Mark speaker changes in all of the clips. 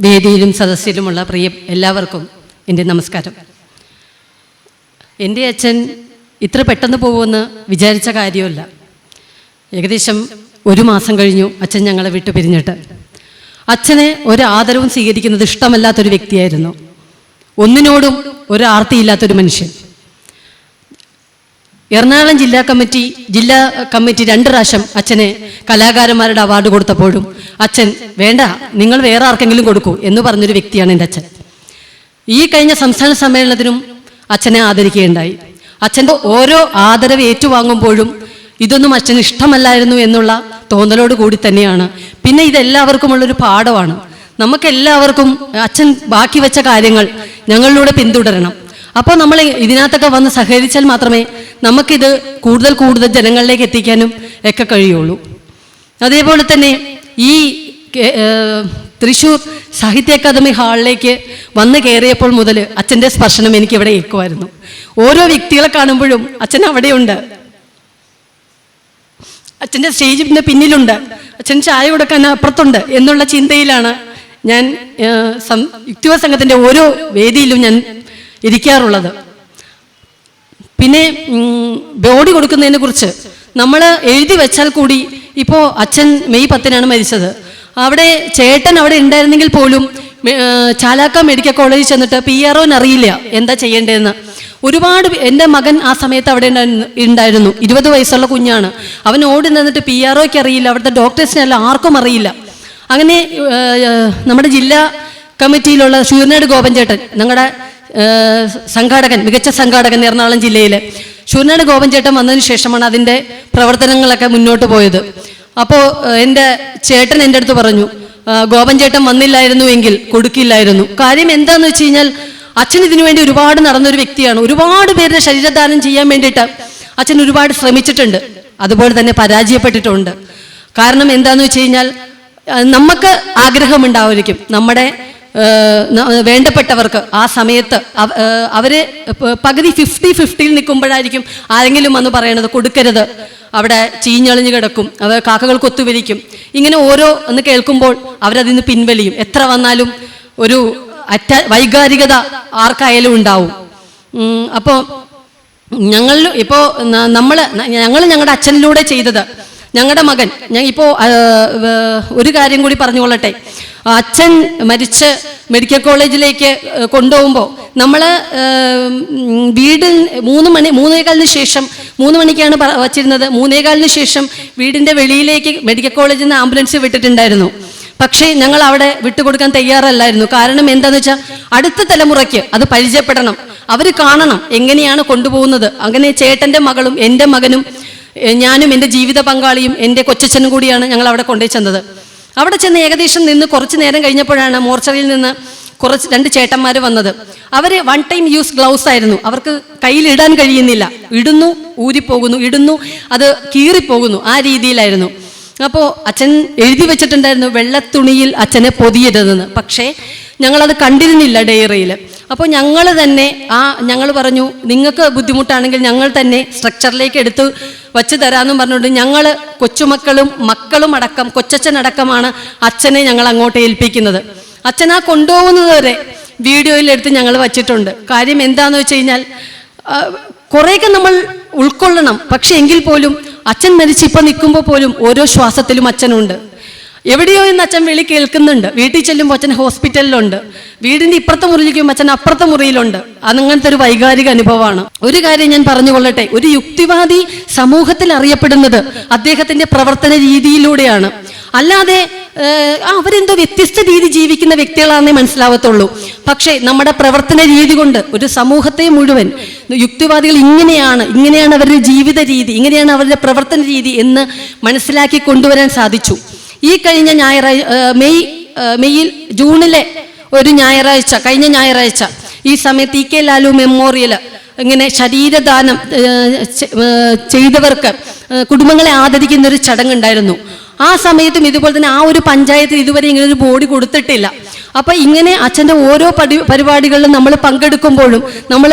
Speaker 1: വേദിയിലും സദസ്സിലുമുള്ള പ്രിയ എല്ലാവർക്കും എന്റെ നമസ്കാരം. എന്റെ അച്ഛൻ ഇത്ര പെട്ടെന്ന് പോകുമെന്ന് വിചാരിച്ച കാര്യമല്ല. ഏകദേശം ഒരു മാസം കഴിഞ്ഞു അച്ഛൻ ഞങ്ങളെ വിട്ടു പിരിഞ്ഞിട്ട്. അച്ഛനെ ഒരു ആദരവും സ്വീകരിക്കുന്നത് ഇഷ്ടമല്ലാത്തൊരു വ്യക്തിയായിരുന്നു. ഒന്നിനോടും ഒരു ആർത്തിയില്ലാത്തൊരു മനുഷ്യൻ. എറണാകുളം ജില്ലാ കമ്മിറ്റി ജില്ലാ കമ്മിറ്റി രണ്ട് പ്രാവശ്യം അച്ഛനെ കലാകാരന്മാരുടെ അവാർഡ് കൊടുത്തപ്പോഴും അച്ഛൻ വേണ്ട നിങ്ങൾ വേറെ ആർക്കെങ്കിലും കൊടുക്കൂ എന്ന് പറഞ്ഞൊരു വ്യക്തിയാണ് എന്റെ അച്ഛൻ. ഈ കഴിഞ്ഞ സംസ്ഥാന സമ്മേളനത്തിനും അച്ഛനെ ആദരിക്കുകയുണ്ടായി. അച്ഛന്റെ ഓരോ ആദരവ് ഏറ്റുവാങ്ങുമ്പോഴും ഇതൊന്നും അച്ഛന് ഇഷ്ടമല്ലായിരുന്നു എന്നുള്ള തോന്നലോട് കൂടി തന്നെയാണ്. പിന്നെ ഇതെല്ലാവർക്കുമുള്ളൊരു പാഠമാണ്. നമുക്കെല്ലാവർക്കും അച്ഛൻ ബാക്കി വെച്ച കാര്യങ്ങൾ ഞങ്ങളിലൂടെ പിന്തുടരണം. അപ്പോൾ നമ്മൾ ഇതിനകത്തൊക്കെ വന്ന് സഹകരിച്ചാൽ മാത്രമേ നമുക്കിത് കൂടുതൽ കൂടുതൽ ജനങ്ങളിലേക്ക് എത്തിക്കാനും ഒക്കെ കഴിയുള്ളൂ. അതേപോലെ തന്നെ ഈ തൃശ്ശൂർ സാഹിത്യ അക്കാദമി ഹാളിലേക്ക് വന്ന് കയറിയപ്പോൾ മുതൽ അച്ഛന്റെ സ്പർശനം എനിക്ക് ഇവിടെ ഏൽക്കുമായിരുന്നു ഓരോ വ്യക്തികളെ കാണുമ്പോഴും അച്ഛൻ അവിടെയുണ്ട്. അച്ഛന്റെ സ്റ്റേജിന്റെ പിന്നിലുണ്ട്. അച്ഛൻ ചായ കൊടുക്കാൻ അപ്പുറത്തുണ്ട് എന്നുള്ള ചിന്തയിലാണ് ഞാൻ യുക്തിവ സംഘത്തിന്റെ ഓരോ വേദിയിലും ഞാൻ ഇരിക്കാറുള്ളത്. പിന്നെ ബോഡി കൊടുക്കുന്നതിനെ കുറിച്ച് നമ്മൾ എഴുതി വെച്ചാൽ കൂടി ഇപ്പോൾ അച്ഛൻ മെയ് പത്തിനാണ് മരിച്ചത്. അവിടെ ചേട്ടൻ അവിടെ ഉണ്ടായിരുന്നെങ്കിൽ പോലും ചാലാക്ക മെഡിക്കൽ കോളേജിൽ ചെന്നിട്ട് പി ആർ അറിയില്ല എന്താ ചെയ്യേണ്ടതെന്ന്. ഒരുപാട് എന്റെ മകൻ ആ സമയത്ത് അവിടെ ഉണ്ടായിരുന്നു- ഇരുപത് വയസ്സുള്ള കുഞ്ഞാണ്. അവൻ ഓടി നിന്നിട്ട് പി ആർ അറിയില്ല. അവിടുത്തെ ഡോക്ടേഴ്സിനല്ല ആർക്കും അറിയില്ല. അങ്ങനെ നമ്മുടെ ജില്ലാ കമ്മിറ്റിയിലുള്ള ശൂരനാട് ഗോപൻ ചേട്ടൻ ഞങ്ങളുടെ സംഘാടകൻ മികച്ച സംഘാടകൻ എറണാകുളം ജില്ലയിൽ ശൂരനാട് ഗോപൻ ചേട്ടൻ വന്നതിന് ശേഷമാണ് അതിന്റെ പ്രവർത്തനങ്ങളൊക്കെ മുന്നോട്ട് പോയത്. അപ്പോൾ എന്റെ ചേട്ടൻ എന്റെ അടുത്ത് പറഞ്ഞു "ആ, ഗോപൻ ചേട്ടൻ വന്നില്ലായിരുന്നു എങ്കിൽ കൊടുക്കില്ലായിരുന്നു. കാര്യം എന്താന്ന് വെച്ച് കഴിഞ്ഞാൽ അച്ഛൻ ഇതിനു വേണ്ടി ഒരുപാട് നടന്നൊരു വ്യക്തിയാണ്. ഒരുപാട് പേരുടെ ശരീരദാനം ചെയ്യാൻ വേണ്ടിയിട്ട് അച്ഛൻ ഒരുപാട് ശ്രമിച്ചിട്ടുണ്ട്. അതുപോലെ തന്നെ പരാജയപ്പെട്ടിട്ടുണ്ട്. കാരണം എന്താന്ന് വെച്ച് കഴിഞ്ഞാൽ നമുക്ക് ആഗ്രഹമുണ്ടാവുമായിരിക്കും. നമ്മുടെ വേണ്ടപ്പെട്ടവർക്ക് ആ സമയത്ത് അവർ പകുതി ഫിഫ്റ്റി ഫിഫ്റ്റിയിൽ നിൽക്കുമ്പോഴായിരിക്കും ആരെങ്കിലും വന്ന് പറയണത് കൊടുക്കരുത്. അവിടെ ചീഞ്ഞളിഞ്ഞ് കിടക്കും. അവർ കാക്കകൾ കൊത്തുവലിക്കും ഇങ്ങനെ ഓരോ എന്ന് കേൾക്കുമ്പോൾ അവരതിൽ നിന്ന് പിൻവലിയും. എത്ര വന്നാലും ഒരു അറ്റ വൈകാരികത ആർക്കായാലും ഉണ്ടാവും. അപ്പോൾ ഞങ്ങൾ ഇപ്പോൾ നമ്മൾ ഞങ്ങൾ ഞങ്ങളുടെ അച്ഛനിലൂടെ ചെയ്തത് ഞങ്ങളുടെ മകൻ ഞാൻ ഇപ്പോൾ ഒരു കാര്യം കൂടി പറഞ്ഞുകൊള്ളട്ടെ. അച്ഛൻ മരിച്ച് മെഡിക്കൽ കോളേജിലേക്ക് കൊണ്ടുപോകുമ്പോൾ നമ്മൾ വീടിൽ മൂന്ന് മണി മൂന്നേകാലിന് ശേഷം മൂന്ന് മണിക്കാണ് വച്ചിരുന്നത്. മൂന്നേകാലിന് ശേഷം വീടിന്റെ വെളിയിലേക്ക് മെഡിക്കൽ കോളേജിൽ നിന്ന് ആംബുലൻസ് വിട്ടിട്ടുണ്ടായിരുന്നു. പക്ഷേ ഞങ്ങൾ അവിടെ വിട്ടുകൊടുക്കാൻ തയ്യാറല്ലായിരുന്നു. കാരണം എന്താണെന്ന് വെച്ചാൽ അടുത്ത തലമുറയ്ക്ക് അത് പരിചയപ്പെടണം. അവർ കാണണം എങ്ങനെയാണ് കൊണ്ടുപോകുന്നത്. അങ്ങനെ ചേട്ടന്റെ മകളും എന്റെ മകനും ഞാനും എന്റെ ജീവിത പങ്കാളിയും എന്റെ കൊച്ചച്ഛനും കൂടിയാണ് ഞങ്ങൾ അവിടെ കൊണ്ടുപോയി ചെന്നത്. അവിടെ ചെന്ന് ഏകദേശം നിന്ന് കുറച്ച് നേരം കഴിഞ്ഞപ്പോഴാണ് മോർച്ചറിയിൽ നിന്ന് കുറച്ച് രണ്ട് ചേട്ടന്മാർ വന്നത്. അവർ വൺ ടൈം യൂസ് ഗ്ലൗസ് ആയിരുന്നു. അവർക്ക് കയ്യിലിടാൻ കഴിയുന്നില്ല. ഇടുന്നു ഊരിപ്പോകുന്നു ഇടുന്നു അത് കീറിപ്പോകുന്നു. ആ രീതിയിലായിരുന്നു. അപ്പോൾ അച്ഛൻ എഴുതി വെച്ചിട്ടുണ്ടായിരുന്നു വെള്ളത്തുണിയിൽ അച്ഛനെ പൊതിയരുതെന്ന്. പക്ഷേ ഞങ്ങളത് കണ്ടിരുന്നില്ല ഡയറിയിൽ. അപ്പോൾ ഞങ്ങൾ തന്നെ ആ ഞങ്ങൾ പറഞ്ഞു നിങ്ങൾക്ക് ബുദ്ധിമുട്ടാണെങ്കിൽ ഞങ്ങൾ തന്നെ സ്ട്രക്ചറിലേക്ക് എടുത്ത് വച്ച് തരാമെന്നും പറഞ്ഞുകൊണ്ട് ഞങ്ങൾ കൊച്ചുമക്കളും മക്കളും അടക്കം കൊച്ചച്ഛനടക്കമാണ് അച്ഛനെ ഞങ്ങൾ അങ്ങോട്ട് ഏൽപ്പിക്കുന്നത്. അച്ഛനാ കൊണ്ടുപോകുന്നത് വരെ വീഡിയോയിലെടുത്ത് ഞങ്ങൾ വച്ചിട്ടുണ്ട്. കാര്യം എന്താന്ന് വെച്ച് കഴിഞ്ഞാൽ കുറേയൊക്കെ നമ്മൾ ഉൾക്കൊള്ളണം. പക്ഷെ എങ്കിൽ പോലും അച്ഛൻ മരിച്ച് ഇപ്പം നിൽക്കുമ്പോൾ പോലും ഓരോ ശ്വാസത്തിലും അച്ഛനുണ്ട്. എവിടെയോ ഇന്ന് അച്ഛൻ വിളി കേൾക്കുന്നുണ്ട്. വീട്ടിൽ ചെല്ലുമ്പോൾ അച്ഛൻ ഹോസ്പിറ്റലിലുണ്ട്. വീടിന്റെ ഇപ്പുറത്തെ മുറിയിലേക്കും അച്ഛൻ അപ്പുറത്തെ മുറിയിലുണ്ട്. അങ്ങനത്തെ ഒരു വൈകാരിക അനുഭവമാണ്. ഒരു കാര്യം ഞാൻ പറഞ്ഞുകൊള്ളട്ടെ ഒരു യുക്തിവാദി സമൂഹത്തിൽ അറിയപ്പെടുന്നത് അദ്ദേഹത്തിന്റെ പ്രവർത്തന രീതിയിലൂടെയാണ്. അല്ലാതെ അവരെന്തോ വ്യത്യസ്ത രീതി ജീവിക്കുന്ന വ്യക്തികളാണെന്നേ മനസ്സിലാവത്തുള്ളൂ. പക്ഷേ നമ്മുടെ പ്രവർത്തന രീതി കൊണ്ട് ഒരു സമൂഹത്തെ മുഴുവൻ യുക്തിവാദികൾ ഇങ്ങനെയാണ് ഇങ്ങനെയാണ് അവരുടെ ജീവിത രീതി ഇങ്ങനെയാണ് അവരുടെ പ്രവർത്തന രീതി എന്ന് മനസ്സിലാക്കി കൊണ്ടുവരാൻ സാധിച്ചു. ഈ കഴിഞ്ഞ ഞായറാഴ്ച മെയ് മെയ്യിൽ ജൂണിലെ ഒരു ഞായറാഴ്ച കഴിഞ്ഞ ഞായറാഴ്ച ഈ സമയത്ത് ഇ കെ ലാലു മെമ്മോറിയൽ ഇങ്ങനെ ശരീരദാനം ചെയ്തവർക്ക് കുടുംബങ്ങളെ ആദരിക്കുന്ന ഒരു ചടങ്ങുണ്ടായിരുന്നു. ആ സമയത്തും ഇതുപോലെ തന്നെ ആ ഒരു പഞ്ചായത്തിൽ ഇതുവരെ ഇങ്ങനെ ഒരു ബോഡി കൊടുത്തിട്ടില്ല. അപ്പൊ ഇങ്ങനെ അച്ഛന്റെ ഓരോ പടി പരിപാടികളിലും നമ്മൾ പങ്കെടുക്കുമ്പോഴും നമ്മൾ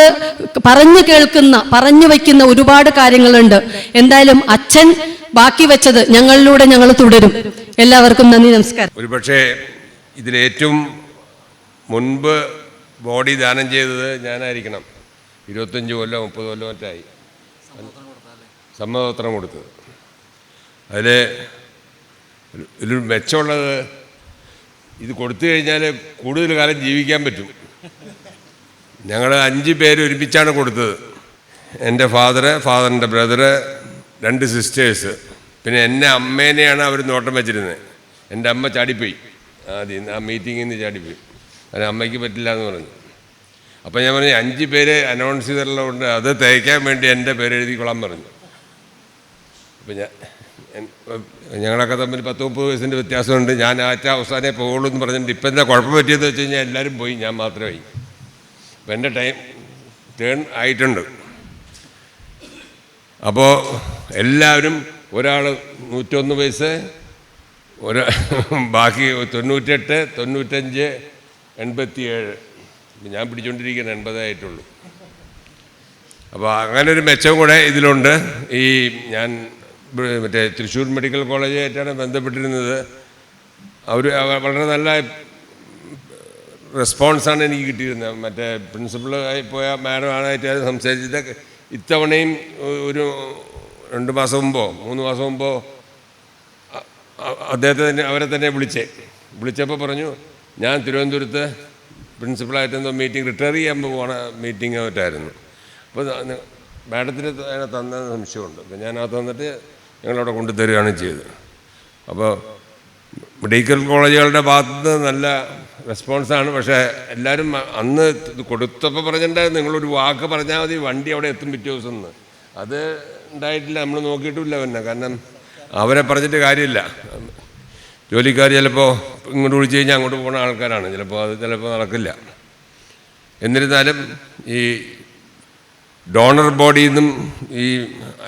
Speaker 1: പറഞ്ഞു കേൾക്കുന്ന പറഞ്ഞു വയ്ക്കുന്ന ഒരുപാട് കാര്യങ്ങളുണ്ട്. എന്തായാലും അച്ഛൻ ബാക്കി വെച്ചത് ഞങ്ങളിലൂടെ ഞങ്ങൾ തുടരും. എല്ലാവർക്കും നന്ദി നമസ്കാരം.
Speaker 2: ഒരുപക്ഷെ ഇതിലേറ്റവും മുൻപ് ബോഡി ദാനം ചെയ്തത് ഞാനായിരിക്കണം. ഇരുപത്തഞ്ച് കൊല്ലം മുപ്പത് കൊല്ലം മറ്റായി. സമ്മതപത്രം കൊടുത്തത്. അതിൽ ഒരു മെച്ചമുള്ളത് ഇത് കൊടുത്തു കഴിഞ്ഞാൽ കൂടുതൽ കാലം ജീവിക്കാൻ പറ്റും. ഞങ്ങൾ അഞ്ച് പേര് ഒരുമിച്ചാണ് കൊടുത്തത്. എന്റെ ഫാദറ് ഫാദറിന്റെ ബ്രദറ് രണ്ട് സിസ്റ്റേഴ്സ്. പിന്നെ എന്റെ അമ്മേനെയാണ് അവർ നോട്ടം വെച്ചിരുന്നത് എന്റെ അമ്മ ചാടിപ്പോയി. ആദ്യം ആ മീറ്റിങ്ങിൽ നിന്ന് ചാടിപ്പോയി. അത് അമ്മയ്ക്ക് പറ്റില്ല എന്ന് പറഞ്ഞു. അപ്പം ഞാൻ പറഞ്ഞു അഞ്ച് പേര് അനൗൺസ് ചെയ്തിട്ടുള്ളതുകൊണ്ട് അത് തേക്കാൻ വേണ്ടി എന്റെ പേര് എഴുതിക്കൊള്ളാൻ പറഞ്ഞു. അപ്പം ഞാൻ ഞങ്ങളൊക്കെ തമ്മിൽ പത്ത് മുപ്പത് വയസ്സിന്റെ വ്യത്യാസമുണ്ട്. ഞാൻ ആറ്റ അവസാനേ പോകുള്ളൂ എന്ന് പറഞ്ഞിട്ട് ഇപ്പം എന്താ കുഴപ്പം പറ്റിയെന്ന് വെച്ച് കഴിഞ്ഞാൽ എല്ലാവരും പോയി ഞാൻ മാത്രമായി. അപ്പം എന്റെ ടൈം ടേൺ ആയിട്ടുണ്ട്. അപ്പോൾ എല്ലാവരും ഒരാൾ നൂറ്റൊന്ന് വയസ്സ് ഒരാ ബാക്കി തൊണ്ണൂറ്റെട്ട് തൊണ്ണൂറ്റഞ്ച് എൺപത്തിയേഴ്. ഞാൻ പിടിച്ചുകൊണ്ടിരിക്കുന്ന എൺപതായിട്ടുള്ളൂ. അപ്പോൾ അങ്ങനെ ഒരു മെച്ചം കൂടെ ഇതിലുണ്ട്. ഈ ഞാൻ മറ്റേ തൃശ്ശൂർ മെഡിക്കൽ കോളേജായിട്ടാണ് ബന്ധപ്പെട്ടിരുന്നത്. അവർ വളരെ നല്ല റെസ്പോൺസാണ് എനിക്ക് കിട്ടിയിരുന്നത്. മറ്റേ പ്രിൻസിപ്പൾ ആയി പോയ മാഡമാണായിട്ട് സംസാരിച്ചിട്ട് ഇത്തവണയും ഒരു രണ്ട് മാസം മുമ്പോ മൂന്ന് മാസം മുമ്പോ അദ്ദേഹത്തെ തന്നെ അവരെ തന്നെ വിളിച്ചേ. വിളിച്ചപ്പോൾ പറഞ്ഞു ഞാൻ തിരുവനന്തപുരത്ത് പ്രിൻസിപ്പളായിട്ട് എന്തോ മീറ്റിംഗ് റിട്ടയർ ചെയ്യാൻ പോകണ മീറ്റിംഗ് ആയിട്ടായിരുന്നു. അപ്പോൾ മാഡത്തിന് തന്ന സംശയമുണ്ട്. അപ്പോൾ ഞാൻ അത് തന്നിട്ട് ഞങ്ങളവിടെ കൊണ്ടുതരികയാണ് ചെയ്തത്. അപ്പോൾ മെഡിക്കൽ കോളേജുകളുടെ ഭാഗത്ത് നിന്ന് നല്ല റെസ്പോൺസാണ്. പക്ഷേ എല്ലാവരും അന്ന് കൊടുത്തപ്പോൾ പറഞ്ഞിട്ടുണ്ടായിരുന്നു നിങ്ങളൊരു വാക്ക് പറഞ്ഞാൽ മതി വണ്ടി അവിടെ എത്തും പിറ്റേ ദിവസം എന്ന് അത് ഉണ്ടായിട്ടില്ല നമ്മൾ നോക്കിയിട്ടില്ല പിന്നെ കാരണം അവരെ പറഞ്ഞിട്ട് കാര്യമില്ല. ജോലിക്കാർ ചിലപ്പോൾ ഇങ്ങോട്ട് വിളിച്ചു കഴിഞ്ഞാൽ അങ്ങോട്ട് പോകുന്ന ആൾക്കാരാണ്. ചിലപ്പോൾ അത് ചിലപ്പോൾ നടക്കില്ല. എന്നിരുന്നാലും ഈ ഡോണർ ബോഡിയിൽ നിന്നും ഈ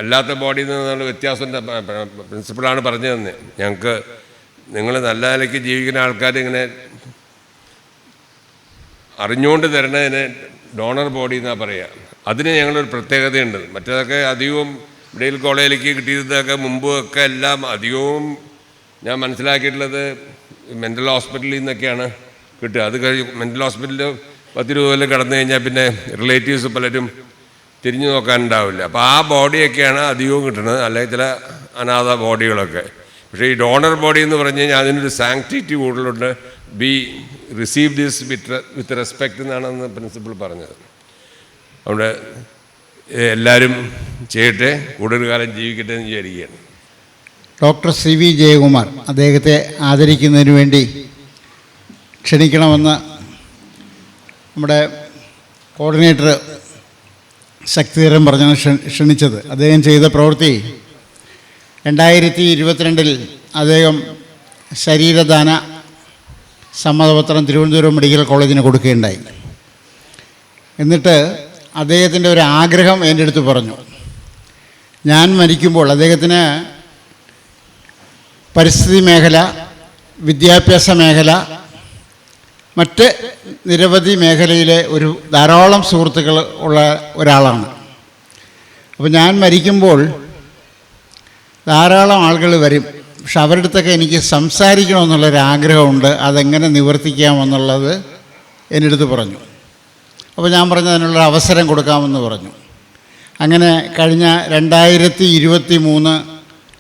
Speaker 2: അല്ലാത്ത ബോഡിയിൽ നിന്നുള്ള വ്യത്യാസം പ്രിൻസിപ്പളാണ് പറഞ്ഞു തന്നെ ഞങ്ങൾക്ക് നിങ്ങൾ നല്ല നിലയ്ക്ക് ജീവിക്കുന്ന ആൾക്കാർ ഇങ്ങനെ അറിഞ്ഞുകൊണ്ട് തരണതിനെ ഡോണർ ബോഡി എന്നാണ് പറയുക അതിന് ഞങ്ങളൊരു പ്രത്യേകതയുണ്ട്. മറ്റേതൊക്കെ അധികവും മെഡിക്കൽ കോളേജിലേക്ക് കിട്ടിയതൊക്കെ മുമ്പ് ഒക്കെ എല്ലാം അധികവും ഞാൻ മനസ്സിലാക്കിയിട്ടുള്ളത് മെന്റൽ ഹോസ്പിറ്റലിൽ നിന്നൊക്കെയാണ് കിട്ടുക. അത് കഴിഞ്ഞ് മെന്റൽ ഹോസ്പിറ്റലിൽ പത്ത് രൂപ കൊല്ലം കിടന്നു കഴിഞ്ഞാൽ പിന്നെ റിലേറ്റീവ്സ് പലരും തിരിഞ്ഞു നോക്കാനുണ്ടാവില്ല. അപ്പോൾ ആ ബോഡിയൊക്കെയാണ് അധികവും കിട്ടുന്നത്. അല്ലെങ്കിൽ ചില അനാഥ ബോഡികളൊക്കെ. പക്ഷേ ഈ ഡോണർ ബോഡി എന്ന് പറഞ്ഞു കഴിഞ്ഞാൽ അതിനൊരു സാങ്ക്ടിറ്റി കൂടുതലുണ്ട്. Be receive this with with respect എന്നാണ് അന്ന് പ്രിൻസിപ്പൾ പറഞ്ഞത്. ഏഹ്, എല്ലാവരും ചെയ്യട്ടെ കൂടുതൽ കാലം ജീവിക്കട്ടെ എന്ന് വിചാരിക്കുകയാണ്.
Speaker 3: ഡോക്ടർ സി വി ജയകുമാർ അദ്ദേഹത്തെ ആദരിക്കുന്നതിന് വേണ്ടി ക്ഷണിക്കണമെന്ന് നമ്മുടെ കോർഡിനേറ്റർ ശക്തിധരൻ പറഞ്ഞാണ് ക്ഷ- ക്ഷണിച്ചത്. അദ്ദേഹം ചെയ്ത പ്രവൃത്തി രണ്ടായിരത്തി ഇരുപത്തിരണ്ടിൽ അദ്ദേഹം ശരീരദാന സമ്മതപത്രം തിരുവനന്തപുരം മെഡിക്കൽ കോളേജിന് കൊടുക്കുകയുണ്ടായി. എന്നിട്ട് അദ്ദേഹത്തിന്റെ ഒരു ആഗ്രഹം എന്റെ അടുത്ത് പറഞ്ഞു. ഞാൻ മരിക്കുമ്പോൾ അദ്ദേഹത്തിന് പരിസ്ഥിതി മേഖല വിദ്യാഭ്യാസ മേഖല മറ്റ് നിരവധി മേഖലയിലെ ഒരു ധാരാളം സുഹൃത്തുക്കൾ ഉള്ള ഒരാളാണ്. അപ്പോൾ ഞാൻ മരിക്കുമ്പോൾ ധാരാളം ആളുകൾ വരും. പക്ഷെ അവരുടെ അടുത്തൊക്കെ എനിക്ക് സംസാരിക്കണമെന്നുള്ളൊരാഗ്രഹമുണ്ട്. അതെങ്ങനെ നിവർത്തിക്കാമെന്നുള്ളത് എന്റെ അടുത്ത് പറഞ്ഞു. അപ്പോൾ ഞാൻ പറഞ്ഞു അതിനുള്ള അവസരം കൊടുക്കാമെന്ന് പറഞ്ഞു. അങ്ങനെ കഴിഞ്ഞ രണ്ടായിരത്തി ഇരുപത്തി മൂന്ന്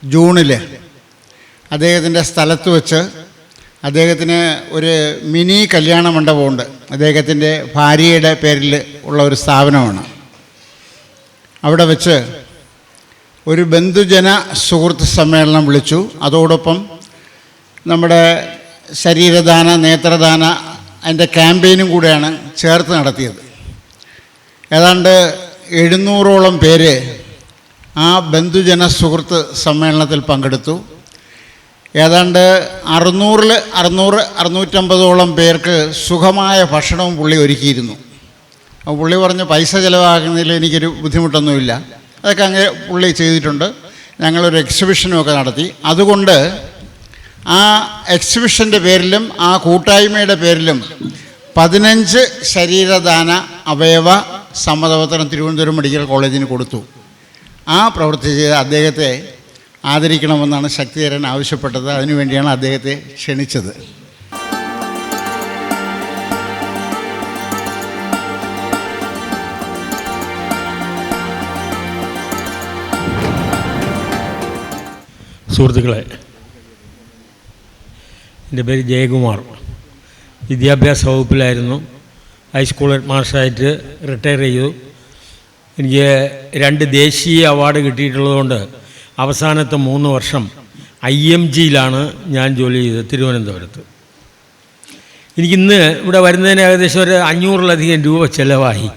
Speaker 3: ജൂണിൽ അദ്ദേഹത്തിന്റെ സ്ഥലത്ത് വെച്ച് അദ്ദേഹത്തിന് ഒരു മിനി കല്യാണ മണ്ഡപമുണ്ട്. അദ്ദേഹത്തിന്റെ ഭാര്യയുടെ പേരിൽ ഉള്ള ഒരു സ്ഥാപനമാണ്. അവിടെ വെച്ച് ഒരു ബന്ധുജന സുഹൃത്ത് സമ്മേളനം വിളിച്ചു. അതോടൊപ്പം നമ്മുടെ ശരീരദാന നേത്രദാന അതിന്റെ ക്യാമ്പയിനും കൂടെയാണ് ചേർത്ത് നടത്തിയത്. ഏതാണ്ട് എഴുന്നൂറോളം പേര് ആ ബന്ധുജന സുഹൃത്ത് സമ്മേളനത്തിൽ പങ്കെടുത്തു. ഏതാണ്ട് അറുന്നൂറിൽ അറുന്നൂറ് അറുന്നൂറ്റമ്പതോളം പേർക്ക് സുഖമായ ഭക്ഷണവും പുള്ളി ഒരുക്കിയിരുന്നു. അപ്പോൾ പുള്ളി പറഞ്ഞ് പൈസ ചിലവാക്കുന്നതിൽ എനിക്കൊരു ബുദ്ധിമുട്ടൊന്നുമില്ല. അതൊക്കെ അങ്ങനെ പുള്ളി ചെയ്തിട്ടുണ്ട്. ഞങ്ങളൊരു എക്സിബിഷനും ഒക്കെ നടത്തി. അതുകൊണ്ട് ആ എക്സിബിഷന്റെ പേരിലും ആ കൂട്ടായ്മയുടെ പേരിലും പതിനഞ്ച് ശരീരദാന അവയവ സമ്മതപത്രം തിരുവനന്തപുരം മെഡിക്കൽ കോളേജിന് കൊടുത്തു. ആ പ്രവൃത്തി ചെയ്ത അദ്ദേഹത്തെ ആദരിക്കണമെന്നാണ് ശക്തിധരൻ ആവശ്യപ്പെട്ടത്. അതിനുവേണ്ടിയാണ് അദ്ദേഹത്തെ ക്ഷണിച്ചത്.
Speaker 4: സുഹൃത്തുക്കളെ എന്റെ പേര് ജയകുമാർ. വിദ്യാഭ്യാസ വകുപ്പിലായിരുന്നു. ഹൈസ്കൂൾ ഹെഡ് മാസ്റ്ററായിട്ട് റിട്ടയർ ചെയ്തു. എനിക്ക് രണ്ട് ദേശീയ അവാർഡ് കിട്ടിയിട്ടുള്ളതുകൊണ്ട് അവസാനത്തെ മൂന്ന് വർഷം ഐ എം ജിയിലാണ് ഞാൻ ജോലി ചെയ്തത് തിരുവനന്തപുരത്ത്. എനിക്കിന്ന് ഇവിടെ വരുന്നതിന് ഏകദേശം ഒരു അഞ്ഞൂറിലധികം രൂപ ചിലവായി.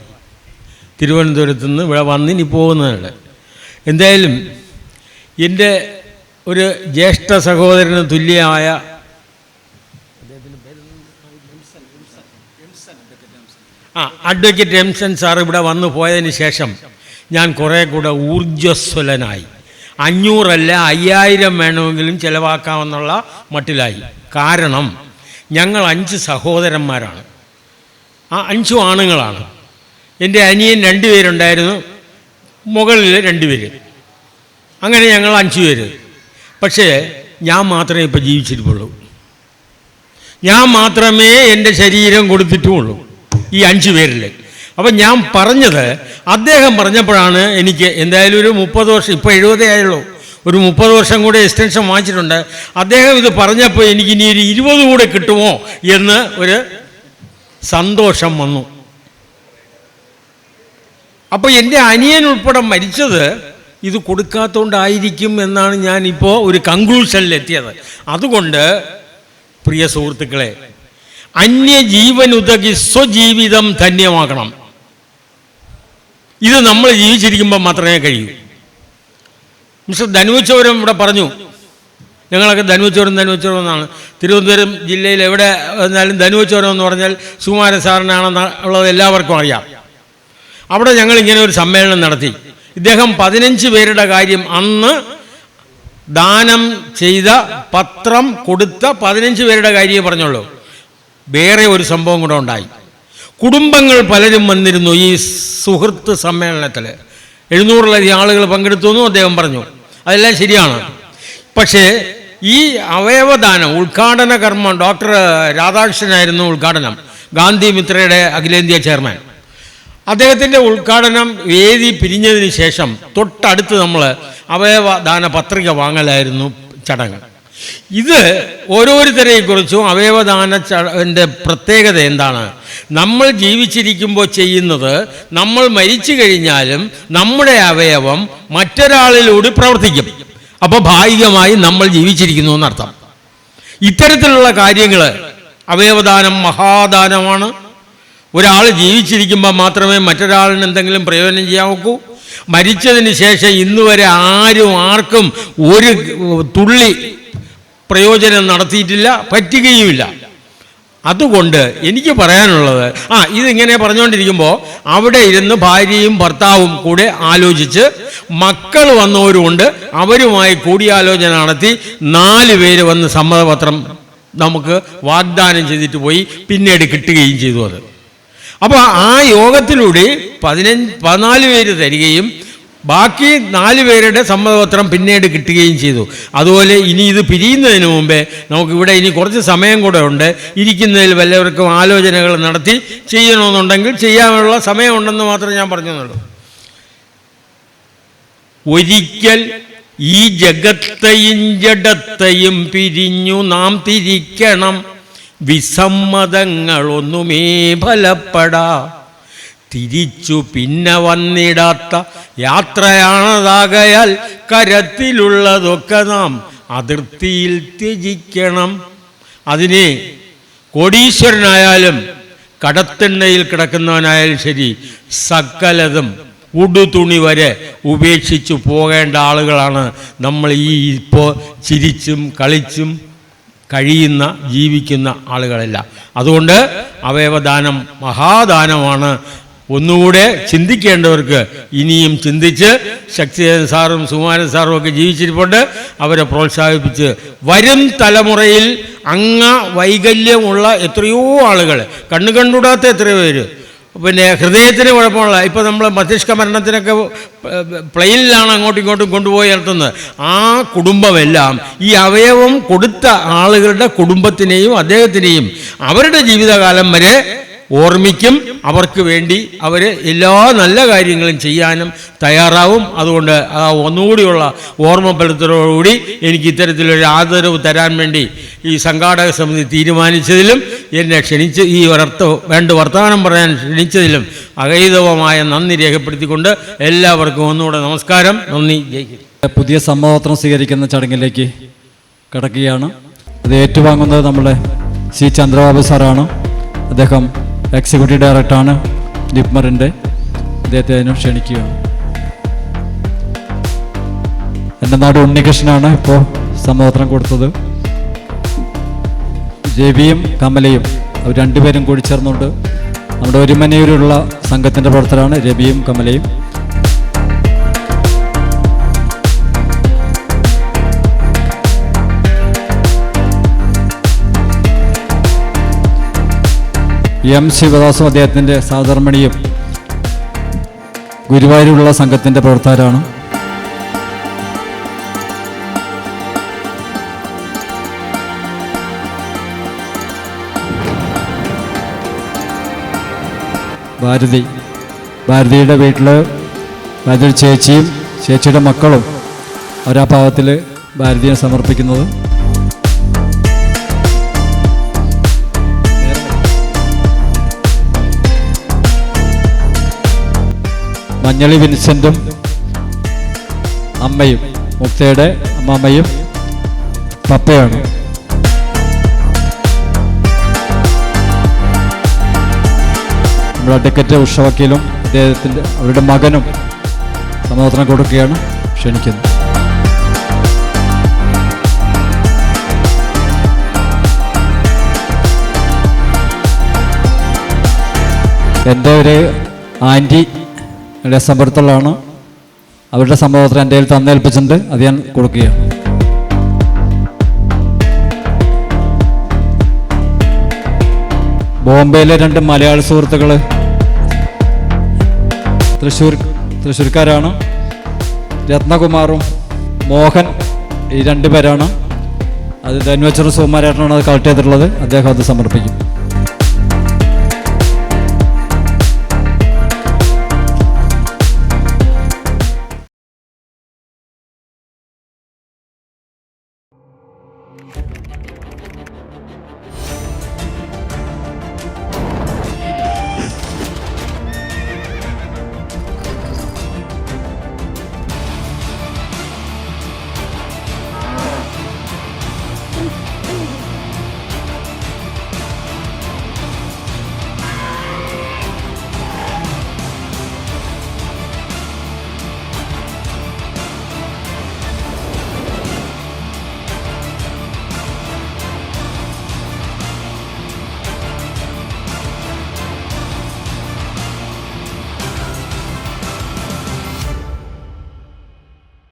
Speaker 4: തിരുവനന്തപുരത്ത് നിന്ന് ഇവിടെ വന്നിനി പോകുന്നതിന് എന്തായാലും എന്റെ ഒരു ജ്യേഷ്ഠ സഹോദരന് തുല്യമായ ആ അഡ്വക്കേറ്റ് രംസൻ സാർ ഇവിടെ വന്നു പോയതിന് ശേഷം ഞാൻ കുറേ കൂടെ ഊർജസ്വലനായി. അഞ്ഞൂറല്ല അയ്യായിരം വേണമെങ്കിലും ചിലവാക്കാമെന്നുള്ള മട്ടിലായി. കാരണം ഞങ്ങൾ അഞ്ച് സഹോദരന്മാരാണ്. ആ അഞ്ചു ആണുങ്ങളാണ്. എന്റെ അനിയൻ രണ്ടുപേരുണ്ടായിരുന്നു മുകളിൽ രണ്ടുപേര് അങ്ങനെ ഞങ്ങൾ അഞ്ചു പേര്. പക്ഷേ ഞാൻ മാത്രമേ ഇപ്പോൾ ജീവിച്ചിരിപ്പുള്ളൂ ഞാൻ മാത്രമേ എന്റെ ശരീരം കൊടുത്തിട്ടുമുള്ളൂ ഈ അഞ്ചു പേരിൽ അപ്പം ഞാൻ പറഞ്ഞത് അദ്ദേഹം പറഞ്ഞപ്പോഴാണ് എനിക്ക് എന്തായാലും ഒരു മുപ്പത് വർഷം ഇപ്പോൾ എഴുപതേ ആയുള്ളൂ. ഒരു മുപ്പത് വർഷം കൂടെ എക്സ്റ്റൻഷൻ വാങ്ങിച്ചിട്ടുണ്ട്. അദ്ദേഹം ഇത് പറഞ്ഞപ്പോൾ എനിക്ക് ഇനി ഒരു ഇരുപത് കൂടെ കിട്ടുമോ എന്ന് ഒരു സന്തോഷം വന്നു. അപ്പോൾ എന്റെ അനിയൻ ഉൾപ്പെടെ മരിച്ചത് ഇത് കൊടുക്കാത്തതുകൊണ്ടായിരിക്കും എന്നാണ് ഞാനിപ്പോൾ ഒരു കൺക്ലൂഷനിലെത്തിയത് അതുകൊണ്ട് പ്രിയ സുഹൃത്തുക്കളെ അന്യജീവനുതകി സ്വജീവിതം ധന്യമാക്കണം ഇത് നമ്മൾ ജീവിച്ചിരിക്കുമ്പോൾ മാത്രമേ കഴിയൂ. മിസ്റ്റർ ധനുവച്ചോരം ഇവിടെ പറഞ്ഞു ഞങ്ങളൊക്കെ ധനുവച്ചോരം ധനുവച്ചോരം എന്നാണ്. തിരുവനന്തപുരം ജില്ലയിൽ എവിടെ വന്നാലും ധനുവച്ചോരം എന്ന് പറഞ്ഞാൽ സുകുമാരൻ സാറിനാണെന്ന് ഉള്ളത് എല്ലാവർക്കും അറിയാം. അവിടെ ഞങ്ങൾ ഇങ്ങനെ ഒരു സമ്മേളനം നടത്തി. ഇദ്ദേഹം പതിനഞ്ച് പേരുടെ കാര്യം അന്ന് ദാനം ചെയ്ത പത്രം കൊടുത്ത പതിനഞ്ച് പേരുടെ കാര്യമേ പറഞ്ഞുള്ളൂ. വേറെ ഒരു സംഭവം കൂടെ ഉണ്ടായി. കുടുംബങ്ങൾ പലരും വന്നിരുന്നു ഈ സുഹൃത്ത് സമ്മേളനത്തിൽ എഴുന്നൂറിലധികം ആളുകൾ പങ്കെടുത്തു എന്നും അദ്ദേഹം പറഞ്ഞു. അതെല്ലാം ശരിയാണ്. പക്ഷേ ഈ അവയവദാനം ഉദ്ഘാടന കർമ്മം ഡോക്ടർ രാധാകൃഷ്ണനായിരുന്നു ഉദ്ഘാടനം ഗാന്ധി മിത്രയുടെ അഖിലേന്ത്യാ ചെയർമാൻ. അദ്ദേഹത്തിന്റെ ഉദ്ഘാടനം വേദി പിരിഞ്ഞതിന് ശേഷം തൊട്ടടുത്ത് നമ്മൾ അവയവദാന പത്രിക വാങ്ങലായിരുന്നു ചടങ്ങ്. ഇത് ഓരോരുത്തരെക്കുറിച്ചും അവയവദാന ചടവിന്റെ പ്രത്യേകത എന്താണ്? നമ്മൾ ജീവിച്ചിരിക്കുമ്പോൾ ചെയ്യുന്നത് നമ്മൾ മരിച്ചു കഴിഞ്ഞാലും നമ്മുടെ അവയവം മറ്റൊരാളിലൂടെ പ്രവർത്തിക്കും. അപ്പോൾ ഭാഗികമായി നമ്മൾ ജീവിച്ചിരിക്കുന്നു എന്നർത്ഥം. ഇത്തരത്തിലുള്ള കാര്യങ്ങൾ അവയവദാനം മഹാദാനമാണ്. ഒരാൾ ജീവിച്ചിരിക്കുമ്പോൾ മാത്രമേ മറ്റൊരാളിന് എന്തെങ്കിലും പ്രയോജനം ചെയ്യാൻ നോക്കൂ മരിച്ചതിന് ശേഷം ഇന്നുവരെ ആരും ആർക്കും ഒരു തുള്ളി പ്രയോജനം നടത്തിയിട്ടില്ല പറ്റുകയുമില്ല. അതുകൊണ്ട് എനിക്ക് പറയാനുള്ളത് ആ ഇതിങ്ങനെ പറഞ്ഞുകൊണ്ടിരിക്കുമ്പോൾ അവിടെ ഇരുന്ന് ഭാര്യയും ഭർത്താവും കൂടെ ആലോചിച്ച് മക്കൾ വന്നവരുമുണ്ട് അവരുമായി കൂടിയാലോചന നടത്തി നാല് പേര് വന്ന് സമ്മതപത്രം നമുക്ക് വാഗ്ദാനം ചെയ്തിട്ട് പോയി പിന്നീട് കിട്ടുകയും ചെയ്തു അത്. അപ്പോൾ ആ യോഗത്തിലൂടെ പതിനഞ്ച് പതിനാല് പേര് തരികയും ബാക്കി നാല് പേരുടെ സമ്മതപത്രം പിന്നീട് കിട്ടുകയും ചെയ്തു. അതുപോലെ ഇനി ഇത് പിരിയുന്നതിന് മുമ്പേ നമുക്കിവിടെ ഇനി കുറച്ച് സമയം കൂടെ ഉണ്ട്. ഇരിക്കുന്നതിൽ വല്ലവർക്കും ആലോചനകൾ നടത്തി ചെയ്യണമെന്നുണ്ടെങ്കിൽ ചെയ്യാനുള്ള സമയമുണ്ടെന്ന് മാത്രമേ ഞാൻ പറഞ്ഞുള്ളൂ. ഒരിക്കൽ ഈ ജഗത്തെയും ജഡത്തെയും പിരിഞ്ഞു നാം തിരിക്കണം. വിസമ്മതങ്ങളൊന്നുമേ ഫലപ്പെടാ. തിരിച്ചു പിന്നെ വന്നിടാത്ത യാത്രയാണതാകയാൽ കരത്തിലുള്ളതൊക്കെ നാം അതിർത്തിയിൽ ത്യജിക്കണം. അതിനെ കോടീശ്വരനായാലും കടത്തെണ്ണയിൽ കിടക്കുന്നവനായാലും ശരി സകലതും ഉടുതുണി വരെ ഉപേക്ഷിച്ചു പോകേണ്ട ആളുകളാണ് നമ്മൾ ഈ ഇപ്പോൾ ചിരിച്ചും കളിച്ചും കഴിയുന്ന ജീവിക്കുന്ന ആളുകളല്ല. അതുകൊണ്ട് അവയവദാനം മഹാദാനമാണ്. ഒന്നുകൂടെ ചിന്തിക്കേണ്ടവർക്ക് ഇനിയും ചിന്തിച്ച് ശക്തിദേവൻ സാറും സുമാരൻ സാറും ഒക്കെ ജീവിച്ചിരിപ്പുണ്ട്. അവരെ പ്രോത്സാഹിപ്പിച്ച് വരും തലമുറയിൽ അങ്ങ വൈകല്യമുള്ള എത്രയോ ആളുകൾ. കണ്ണു കണ്ടുകൂടാത്ത എത്രയോ പേര്. പിന്നെ ഹൃദയത്തിന് കുഴപ്പമുള്ള ഇപ്പോൾ നമ്മൾ മസ്തിഷ്ക മരണത്തിനൊക്കെ പ്ലെയിനിലാണ് അങ്ങോട്ടും ഇങ്ങോട്ടും കൊണ്ടുപോയി നടത്തുന്നത്. ആ കുടുംബമെല്ലാം ഈ അവയവം കൊടുത്ത ആളുകളുടെ കുടുംബത്തിനെയും അദ്ദേഹത്തിനെയും അവരുടെ ജീവിതകാലം വരെ ഓർമ്മിക്കും. അവർക്ക് വേണ്ടി അവർ എല്ലാ നല്ല കാര്യങ്ങളും ചെയ്യാനും തയ്യാറാവും. അതുകൊണ്ട് ആ ഒന്നുകൂടിയുള്ള ഓർമ്മപ്പെടുത്തലോടുകൂടി എനിക്ക് ഇത്തരത്തിലൊരു ആദരവ് തരാൻ വേണ്ടി ഈ സംഘാടക സമിതി തീരുമാനിച്ചതിലും എന്നെ ക്ഷണിച്ച് ഈ ഒരർത്ഥ വേണ്ട വർത്തമാനം പറയാൻ ക്ഷണിച്ചതിലും അഗൈതവമായ നന്ദി രേഖപ്പെടുത്തിക്കൊണ്ട് എല്ലാവർക്കും ഒന്നുകൂടെ നമസ്കാരം. നന്ദി.
Speaker 5: പുതിയ സമ്മതപത്രം സ്വീകരിക്കുന്ന ചടങ്ങിലേക്ക് കിടക്കുകയാണ്. അത് ഏറ്റുവാങ്ങുന്നത് നമ്മുടെ സി. ചന്ദ്രബാബു സാറാണ്. അദ്ദേഹം എക്സിക്യൂട്ടീവ് ഡയറക്ടറാണ് ജിപ്മറിന്റെ അദ്ദേഹത്തെ അതിനും ക്ഷണിക്കുകയാണ്. എന്റെ നാട് ഉണ്ണികൃഷ്ണനാണ്. ഇപ്പോൾ സമ്മതം കൊടുത്തത്. രവിയും കമലയും അവർ രണ്ടുപേരും കൂടി ചേർന്നുകൊണ്ട് നമ്മുടെ ഒരുമനയൂരുള്ള സംഘത്തിന്റെ പ്രവർത്തനമാണ് രവിയും കമലയും. എം ശിവദാസും അദ്ദേഹത്തിന്റെ സഹധർമ്മിണിയും ഗുരുവായൂരുള്ള സംഘത്തിന്റെ പ്രവർത്തകരാണ്. ഭാരതി ഭാരതിയുടെ വീട്ടിൽ ഭാരതിയുടെ ചേച്ചിയും ചേച്ചിയുടെ മക്കളും അവരാ പാവത്തിൽ ഭാരതിയെ സമർപ്പിക്കുന്നത്. മഞ്ഞളി വിൻസെന്റും അമ്മയും മുക്തയുടെ അമ്മമ്മയും പപ്പയാണ്. നമ്മുടെ അഡ്വക്കറ്റ് ഉഷ വക്കീലും അദ്ദേഹത്തിന്റെ അവരുടെ മകനും സമ്മതനം കൊടുക്കുകയാണ്. ക്ഷണിക്കുന്നത് എന്റെ ഒരു ആന്റി ഇവിടെ സമ്പർത്തുള്ളതാണ് അവരുടെ സംഭവത്തിൽ എന്റെ കയ്യിൽ തന്നേൽപ്പിച്ചിട്ടുണ്ട്. അത് ഞാൻ കൊടുക്കുകയാണ്. ബോംബെയിലെ രണ്ട് മലയാള സുഹൃത്തുക്കൾ തൃശ്ശൂർ തൃശ്ശൂർക്കാരാണ്. രത്നകുമാറും മോഹൻ ഈ രണ്ടുപേരാണ് അത് ധന്വച്ചർ സുകുമാരേട്ടനാണ് അത് കളക്ട് ചെയ്തിട്ടുള്ളത്. അദ്ദേഹം അത് സമർപ്പിക്കും.